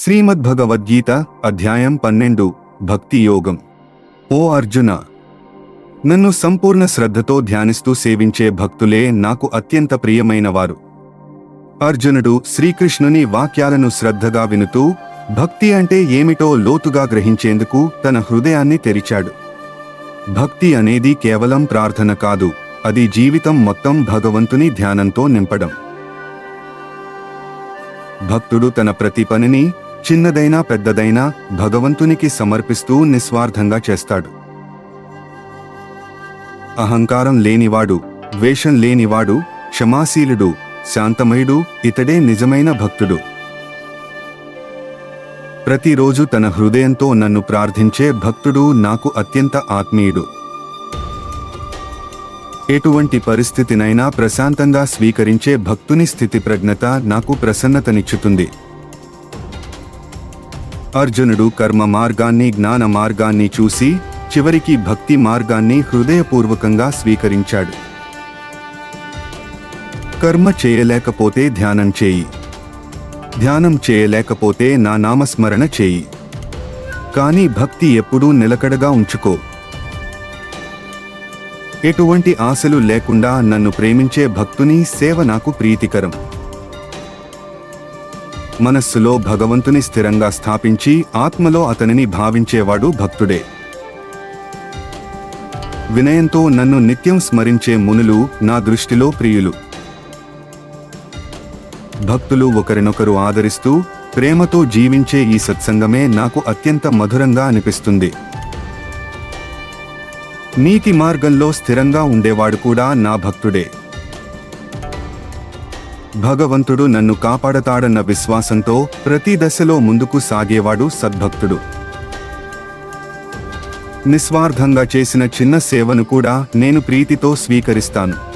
శ్రీమద్భగవద్గీత అధ్యాయం పన్నెండు భక్తి యోగం. ఓ అర్జున! నన్ను సంపూర్ణ శ్రద్ధతో ధ్యానిస్తూ సేవించే భక్తులే నాకు అత్యంత ప్రియమైనవారు. అర్జునుడు శ్రీకృష్ణుని వాక్యాలను శ్రద్ధగా వినుతూ భక్తి అంటే ఏమిటో లోతుగా గ్రహించేందుకు తన హృదయాన్ని తెరిచాడు. భక్తి అనేది కేవలం ప్రార్థన కాదు అది జీవితం మొత్తం భగవంతుని ధ్యానంతో నింపడం. భక్తుడు తన ప్రతి పనిని చిన్నదైనా పెద్దదైనా భగవంతునికి సమర్పిస్తూ నిస్వార్థంగా చేస్తాడు. అహంకారం లేనివాడు ద్వేషం లేనివాడు క్షమాశీలుడు శాంతమయుడు ఇతడే నిజమైన భక్తుడు. ప్రతిరోజు తన హృదయంతో నన్ను ప్రార్థించే భక్తుడు నాకు అత్యంత ఆత్మీయుడు. ఎటువంటి పరిస్థితినైనా ప్రశాంతంగా స్వీకరించే భక్తుని స్థితి ప్రజ్ఞత నాకు ప్రసన్నతనిచ్చుతుంది. అర్జునుడు కర్మ మార్గాన్ని జ్ఞాన మార్గాన్ని చూసి చివరికి భక్తి మార్గాన్ని హృదయపూర్వకంగా స్వీకరించాడు. కర్మ చేయలేకపోతే ధ్యానం చేయి. ధ్యానం చేయలేకపోతే నా నామస్మరణ చేయి. కానీ భక్తి ఎప్పుడూ నిలకడగా ఉంచుకో. ఎటువంటి ఆశలు లేకుండా నన్ను ప్రేమించే భక్తుని సేవ నాకు ప్రీతికరం. మనస్సులో భగవంతుని స్థిరంగా స్థాపించి ఆత్మలో అతనిని భావించేవాడు భక్తుడే. వినయంతో నన్ను నిత్యం స్మరించే మునులు నా దృష్టిలో ప్రియులు. భక్తులు ఒకరినొకరు ఆదరిస్తూ ప్రేమతో జీవించే ఈ సత్సంగమే నాకు అత్యంత మధురంగా అనిపిస్తుంది. నీతి మార్గంలో స్థిరంగా ఉండేవాడు కూడా నా భక్తుడే. భగవంతుడు నన్ను కాపాడతాడన్న విశ్వాసంతో ప్రతి దశలో ముందుకు సాగేవాడు సద్భక్తుడు. నిస్వార్థంగా చేసిన చిన్న సేవను కూడా నేను ప్రీతితో స్వీకరిస్తాను.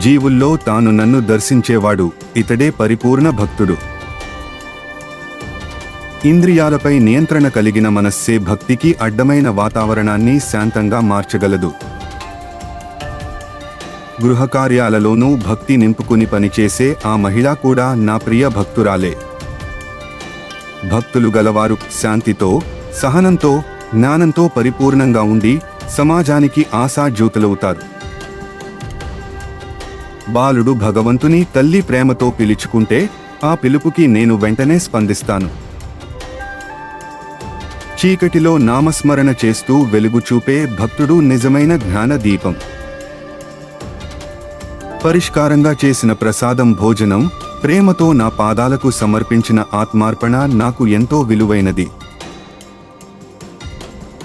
జీవుల్లో తాను నన్ను దర్శించేవాడు ఇతడే పరిపూర్ణ భక్తుడు. ఇంద్రియాలపై నియంత్రణ కలిగిన మనస్సే భక్తికి అడ్డమైన వాతావరణాన్ని శాంతంగా మార్చగలదు. గృహకార్యాలలోనూ భక్తి నింపుకుని పనిచేసే ఆ మహిళ కూడా నా ప్రియ భక్తురాలే. భక్తులు గలవారు శాంతితో సహనంతో జ్ఞానంతో పరిపూర్ణంగా ఉండి సమాజానికి ఆశాజ్యోతులవుతారు బాలుడు భగవంతుని తల్లి ప్రేమతో పిలుచుకుంటే ఆ పిలుపుకి నేను వెంటనే స్పందిస్తాను. చీకటిలో నామస్మరణ చేస్తూ వెలుగు చూపే భక్తుడు నిజమైన జ్ఞాన దీపం పరిష్కారంగా చేసిన ప్రసాదం భోజనం ప్రేమతో నా పాదాలకు సమర్పించిన ఆత్మార్పణ నాకు ఎంతో విలువైనది.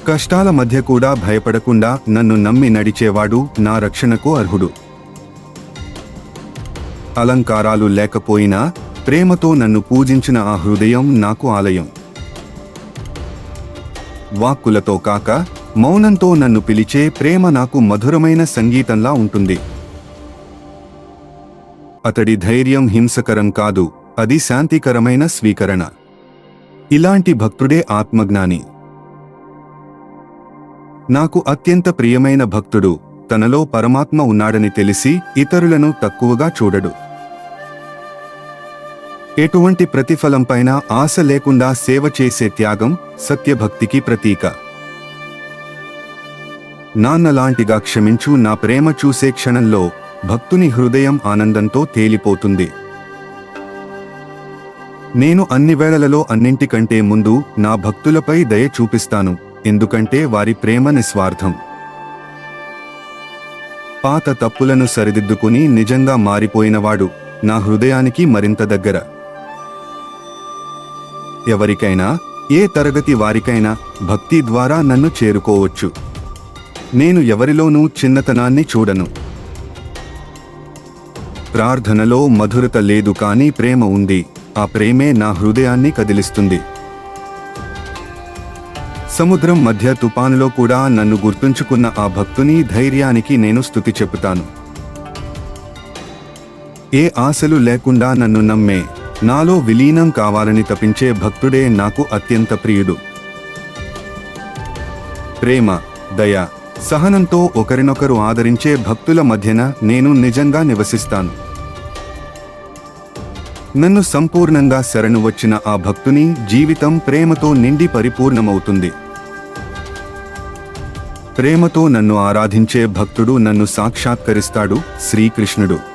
కష్టాల మధ్య కూడా భయపడకుండా నన్ను నమ్మి నడిచేవాడు నా రక్షణకు అర్హుడు. అలంకారాలు లేకపోయినా ప్రేమతో నన్ను పూజించిన ఆ హృదయం నాకు ఆలయం. వాక్కులతో కాక మౌనంతో నన్ను పిలిచే ప్రేమ నాకు మధురమైన సంగీతంలా ఉంటుంది. అతడి ధైర్యం హింసకరం కాదు అది శాంతికరమైన స్వీకరణ. ఇలాంటి భక్తుడే ఆత్మజ్ఞాని. నాకు అత్యంత ప్రియమైన భక్తుడు తనలో పరమాత్మ ఉన్నాడని తెలిసి ఇతరులను తక్కువగా చూడడు. ఎటువంటి ప్రతిఫలంపైన ఆశ లేకుండా సేవ చేసే త్యాగం సత్యభక్తికి ప్రతీక. నాన్నలాంటిగా క్షమించు నా ప్రేమ చూసే క్షణంలో భక్తుని హృదయం ఆనందంతో తేలిపోతుంది. నేను అన్ని వేళలలో అన్నింటికంటే ముందు నా భక్తులపై దయ చూపిస్తాను ఎందుకంటే వారి ప్రేమ నిస్వార్థం. పాత తప్పులను సరిదిద్దుకుని నిజంగా మారిపోయినవాడు నా హృదయానికి మరింత దగ్గర. ఎవరికైనా ఏ తరగతి వారికైనా భక్తి ద్వారా నన్ను చేరుకోవచ్చు. నేను ఎవరిలోనూ చిన్నతనాన్ని చూడను. ప్రార్థనలో మధురత లేదు కానీ ప్రేమ ఉంది. ఆ ప్రేమే నా హృదయాన్ని కదిలిస్తుంది. సముద్రం మధ్య తుపానులో కూడా నన్ను గుర్తుంచుకున్న ఆ భక్తుని ధైర్యానికి నేను స్థుతి చెబుతాను. ఏ ఆశలు లేకుండా నన్ను నమ్మే నాలో విలీనం కావాలని తపించే భక్తుడే నాకు అత్యంత ప్రియుడు. ప్రేమ దయ సహనంతో ఒకరినొకరు ఆదరించే భక్తుల మధ్యన నేను నిజంగా నివసిస్తాను. నన్ను సంపూర్ణంగా శరణు వచ్చిన ఆ భక్తుని జీవితం ప్రేమతో నిండి పరిపూర్ణమవుతుంది. ప్రేమతో నన్ను ఆరాధించే భక్తుడు నన్ను సాక్షాత్కరిస్తాడు శ్రీకృష్ణుడు.